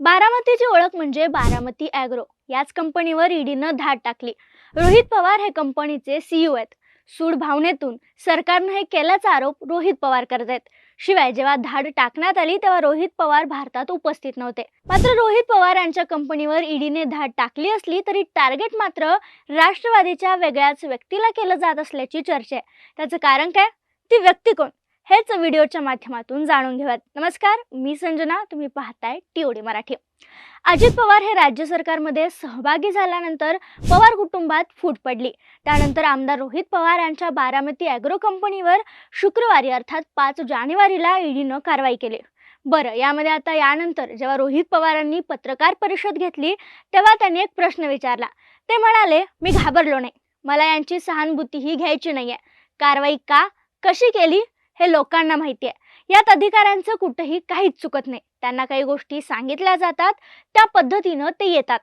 बारामतीची ओळख म्हणजे बारामती ॲग्रो. याच कंपनीवर ईडीनं धाड टाकली. रोहित पवार हे कंपनीचे सीईओ आहेत. सूड भावनेतून सरकारनं हे केल्याचा आरोप रोहित पवार करत आहेत शिवाय जेव्हा धाड टाकण्यात आली तेव्हा रोहित पवार भारतात उपस्थित नव्हते. मात्र रोहित पवार यांच्या कंपनीवर ईडीने धाड टाकली असली तरी टार्गेट मात्र राष्ट्रवादीच्या वेगळ्याच व्यक्तीला केलं जात असल्याची चर्चा आहे. त्याचं कारण काय? ती व्यक्ती कोण? हेच व्हिडिओच्या माध्यमातून जाणून घेऊयात. नमस्कार मी संजना तुम्ही पाहताय टीओडी मराठी. अजित पवार हे राज्य सरकारमध्ये सहभागी झाल्यानंतर पवार कुटुंबात फूट पडली. त्यानंतर आमदार रोहित पवार यांच्या बारामती ॲग्रो कंपनीवर शुक्रवारी अर्थात पाच जानेवारीला ईडीनं कारवाई केली. बरं यामध्ये आता यानंतर जेव्हा रोहित पवारांनी पत्रकार परिषद घेतली तेव्हा त्यांनी एक प्रश्न विचारला. ते म्हणाले मी घाबरलो नाही. मला यांची सहानुभूतीही घ्यायची नाही आहे कारवाई का? कशी केली? हे लोकांना माहिती आहे. यात अधिकाऱ्यांचं कुठंही काहीच चुकत नाही. त्यांना काही गोष्टी सांगितल्या जातात त्या पद्धतीनं ते येतात.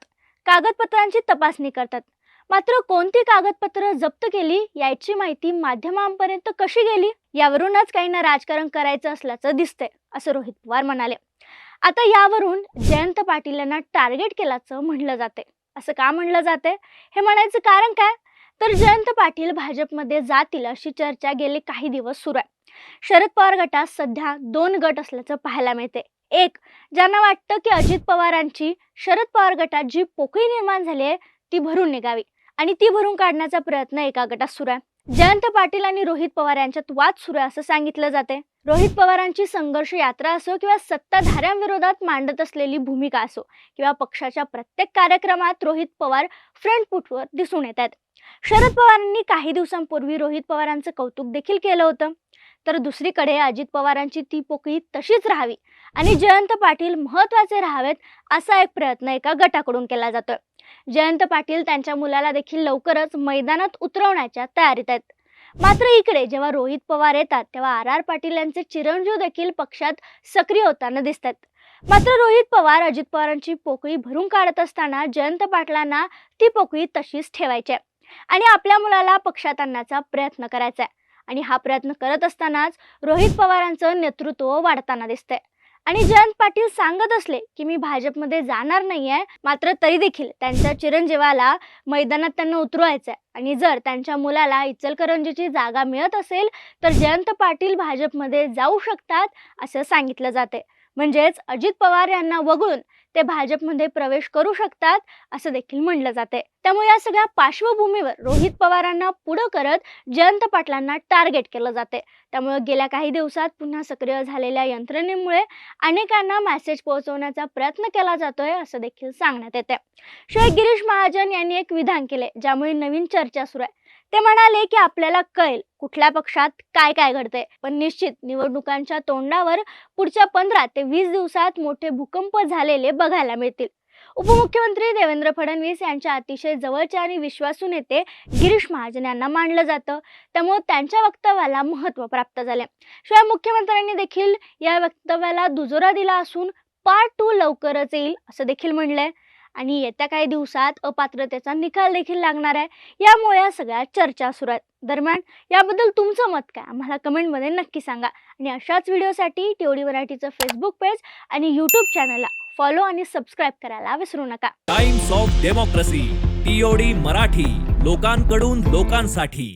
कागदपत्रांची तपासणी करतात. मात्र कोणती कागदपत्र जप्त केली याची माहिती माध्यमांपर्यंत कशी गेली यावरूनच काहींना राजकारण करायचं असल्याचं दिसतंय असं रोहित पवार म्हणाले. आता यावरून जयंत पाटील यांना टार्गेट केल्याचं म्हणलं जाते असं का म्हणलं जाते हे म्हणायचं कारण काय? तर जयंत पाटील भाजपमध्ये जातील अशी चर्चा गेले काही दिवस सुरू आहे. शरद पवार गटात सध्या दोन गट असल्याचं पाहायला मिळते एक ज्यांना वाटतं की अजित पवारांची शरद पवार गटात जी पोकळी निर्माण झाली आहे ती भरून निघावी. आणि ती भरून काढण्याचा प्रयत्न एका गटात सुरू आहे. जयंत पाटील आणि रोहित पवार यांच्यात वाद सुरू आहे असं सांगितलं जाते. रोहित पवारांची संघर्ष यात्रा असो किंवा सत्ताधाऱ्यांविरोधात मांडत असलेली भूमिका असो किंवा पक्षाच्या प्रत्येक कार्यक्रमात रोहित पवार फ्रंट फुटवर दिसून येत आहेत. शरद पवारांनी काही दिवसांपूर्वी रोहित पवारांचं कौतुक देखील केलं होतं. तर दुसरीकडे अजित पवारांची ती पोकळी तशीच राहावी आणि जयंत पाटील महत्त्वाचे राहावेत असा एक प्रयत्न एका गटाकडून केला जातोय. जयंत पाटील त्यांच्या मुलाला देखील लवकरच मैदानात उतरवण्याच्या तयारीत आहेत. मात्र इकडे जेव्हा रोहित पवार येतात तेव्हा आर आर पाटील यांचे चिरंजीव देखील पक्षात सक्रिय होताना दिसतात. मात्र रोहित पवार अजित पवारांची पोकळी भरून काढत असताना जयंत पाटलांना ती पोकळी तशीच ठेवायची आहे आणि आपल्या मुलाला पक्षात आणण्याचा प्रयत्न करायचा आहे. आणि हा प्रयत्न करत असतानाच रोहित पवारांचं नेतृत्व वाढताना दिसतंय. आणि जयंत पाटील सांगत असले की मी भाजपमध्ये जाणार नाहीये मात्र तरी देखील त्यांच्या चिरंजीवाला मैदानात त्यांना उतरवायचं आहे आणि जर त्यांच्या मुलाला इचलकरंजीची जागा मिळत असेल तर जयंत पाटील भाजपमध्ये जाऊ शकतात असं सांगितलं जाते म्हणजेच अजित पवार यांना वगळून ते भाजपमध्ये प्रवेश करू शकतात असं देखील म्हणलं जाते त्यामुळे या सगळ्या पार्श्वभूमीवर रोहित पवारांना पुढं करत जयंत पाटलांना टार्गेट केलं जाते त्यामुळे गेल्या काही दिवसात पुन्हा सक्रिय झालेल्या यंत्रणेमुळे अनेकांना मेसेज पोहोचवण्याचा प्रयत्न केला जातोय असं देखील सांगण्यात येते शिवाय गिरीश महाजन यांनी एक विधान केले ज्यामुळे नवीन चर्चा सुरू आहे. ते म्हणाले की आपल्याला कळेल कुठल्या पक्षात काय काय घडतंय. पण निश्चित निवडणुकांच्या तोंडावर पुढच्या पंधरा ते वीस दिवसात मोठे भूकंप झालेले बघायला मिळतील. उपमुख्यमंत्री देवेंद्र फडणवीस यांच्या अतिशय जवळचे आणि विश्वासू नेते गिरीश महाजन यांना मानलं जातं. त्यामुळे त्यांच्या वक्तव्याला महत्त्व प्राप्त झाले शिवाय मुख्यमंत्र्यांनी देखील या वक्तव्याला दुजोरा दिला असून पार्ट टू लवकरच येईल असं देखील म्हणलंय आणि येत्या काही दिवसात अपात्रतेचा निकाल देखील लागणार आहे. यामुळे या सगळ्या चर्चा सुरू आहेत. दरम्यान याबद्दल तुमचं मत काय? आम्हाला कमेंटमध्ये नक्की सांगा. आणि अशाच व्हिडिओसाठी टीओडी मराठीचं फेसबुक पेज आणि यूट्यूब चॅनलला फॉलो आणि सबस्क्राईब करायला विसरू नका. Times of Democracy TOD Marathi लोकांकडून लोकांसाठी.